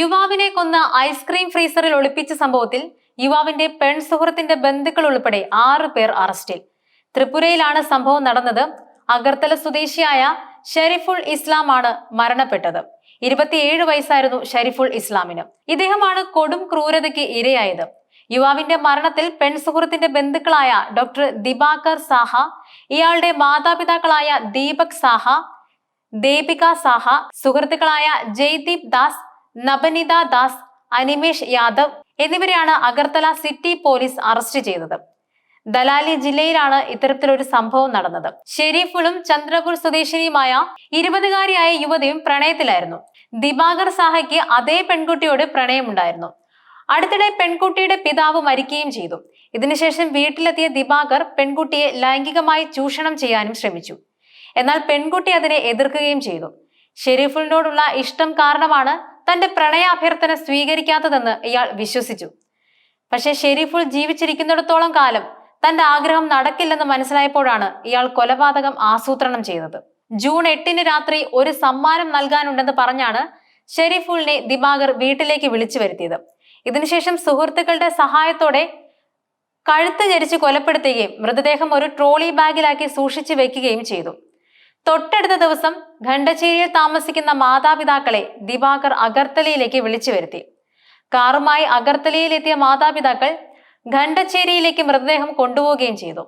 യുവാവിനെ കൊന്ന് ഐസ്ക്രീം ഫ്രീസറിൽ ഒളിപ്പിച്ച സംഭവത്തിൽ യുവാവിന്റെ പെൺ സുഹൃത്തിന്റെ ബന്ധുക്കൾ ഉൾപ്പെടെ ആറ് പേർ അറസ്റ്റിൽ. ത്രിപുരയിലാണ് സംഭവം നടന്നത്. അഗർത്തല സ്വദേശിയായ ഷെരീഫുൾ ആണ് മരണപ്പെട്ടത്. ഇരുപത്തിയേഴ് വയസ്സായിരുന്നു ഷെരീഫുൾ ഇസ്ലാമിന്. ഇദ്ദേഹമാണ് കൊടും ക്രൂരതയ്ക്ക് ഇരയായത്. യുവാവിന്റെ മരണത്തിൽ പെൺ സുഹൃത്തിന്റെ ബന്ധുക്കളായ ഡോക്ടർ ദിബാകർ സാഹ ഇയാളുടെ മാതാപിതാക്കളായ ദീപക് സാഹ ദീപിക സാഹ സുഹൃത്തുക്കളായ ജയ്ദീപ് ദാസ് നബനിത ദാസ് അനിമേഷ് യാദവ് എന്നിവരെയാണ് അഗർത്തല സിറ്റി പോലീസ് അറസ്റ്റ് ചെയ്തത്. ദലാലി ജില്ലയിലാണ് ഇത്തരത്തിലൊരു സംഭവം നടന്നത്. ഷെരീഫുളും ചന്ദ്രപൂർ സ്വദേശിനിയുമായ ഇരുപതുകാരിയായ യുവതിയും പ്രണയത്തിലായിരുന്നു. ദിബാഗർ സാഹയ്ക്ക് അതേ പെൺകുട്ടിയോട് പ്രണയമുണ്ടായിരുന്നു. അടുത്തിടെ പെൺകുട്ടിയുടെ പിതാവ് മരിക്കുകയും ചെയ്തു. ഇതിനുശേഷം വീട്ടിലെത്തിയ ദിബാഗർ പെൺകുട്ടിയെ ലൈംഗികമായി ചൂഷണം ചെയ്യാനും ശ്രമിച്ചു. എന്നാൽ പെൺകുട്ടി അതിനെ എതിർക്കുകയും ചെയ്തു. ഷെരീഫുളിനോടുള്ള ഇഷ്ടം കാരണമാണ് തന്റെ പ്രണയാഭ്യർത്ഥന സ്വീകരിക്കാത്തതെന്ന് ഇയാൾ വിശ്വസിച്ചു. പക്ഷെ ഷെരീഫുൾ ജീവിച്ചിരിക്കുന്നിടത്തോളം കാലം തന്റെ ആഗ്രഹം നടക്കില്ലെന്ന് മനസ്സിലായപ്പോഴാണ് ഇയാൾ കൊലപാതകം ആസൂത്രണം ചെയ്തത്. ജൂൺ എട്ടിന് രാത്രി ഒരു സമ്മാനം നൽകാനുണ്ടെന്ന് പറഞ്ഞാണ് ഷെരീഫുളിനെ ദിബാഗർ വീട്ടിലേക്ക് വിളിച്ചു വരുത്തിയത്. ഇതിനുശേഷം സുഹൃത്തുക്കളുടെ സഹായത്തോടെ കഴുത്ത് ഞെരിച്ച് കൊലപ്പെടുത്തുകയും മൃതദേഹം ഒരു ട്രോളി ബാഗിലാക്കി സൂക്ഷിച്ചു വെക്കുകയും ചെയ്തു. തൊട്ടടുത്ത ദിവസം ഖണ്ഡച്ചേരിയിൽ താമസിക്കുന്ന മാതാപിതാക്കളെ ദിവാകർ അഗർത്തലയിലേക്ക് വിളിച്ചു വരുത്തി. കാറുമായി അഗർത്തലയിലെത്തിയ മാതാപിതാക്കൾ ഖണ്ഡച്ചേരിയിലേക്ക് മൃതദേഹം കൊണ്ടുപോവുകയും ചെയ്തു.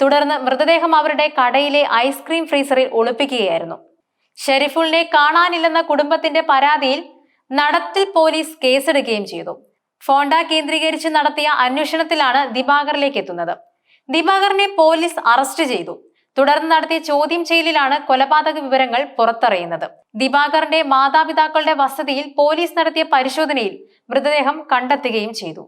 തുടർന്ന് മൃതദേഹം അവരുടെ കടയിലെ ഐസ്ക്രീം ഫ്രീസറിൽ ഒളിപ്പിക്കുകയായിരുന്നു. ഷെരീഫുളിനെ കാണാനില്ലെന്ന കുടുംബത്തിന്റെ പരാതിയിൽ നടത്തിൽ പോലീസ് കേസെടുക്കുകയും ചെയ്തു. ഫോണ്ട കേന്ദ്രീകരിച്ച് നടത്തിയ അന്വേഷണത്തിലാണ് ദിവാകറിലേക്ക് എത്തുന്നത്. ദിവാകറിനെ പോലീസ് അറസ്റ്റ് ചെയ്തു. തുടർന്ന് നടത്തിയ ചോദ്യം ചെയ്യലിലാണ് കൊലപാതക വിവരങ്ങൾ പുറത്തറിയുന്നത്. ദിവാകറിന്റെ മാതാപിതാക്കളുടെ വസതിയിൽ പോലീസ് നടത്തിയ പരിശോധനയിൽ മൃതദേഹം കണ്ടെത്തുകയും ചെയ്തു.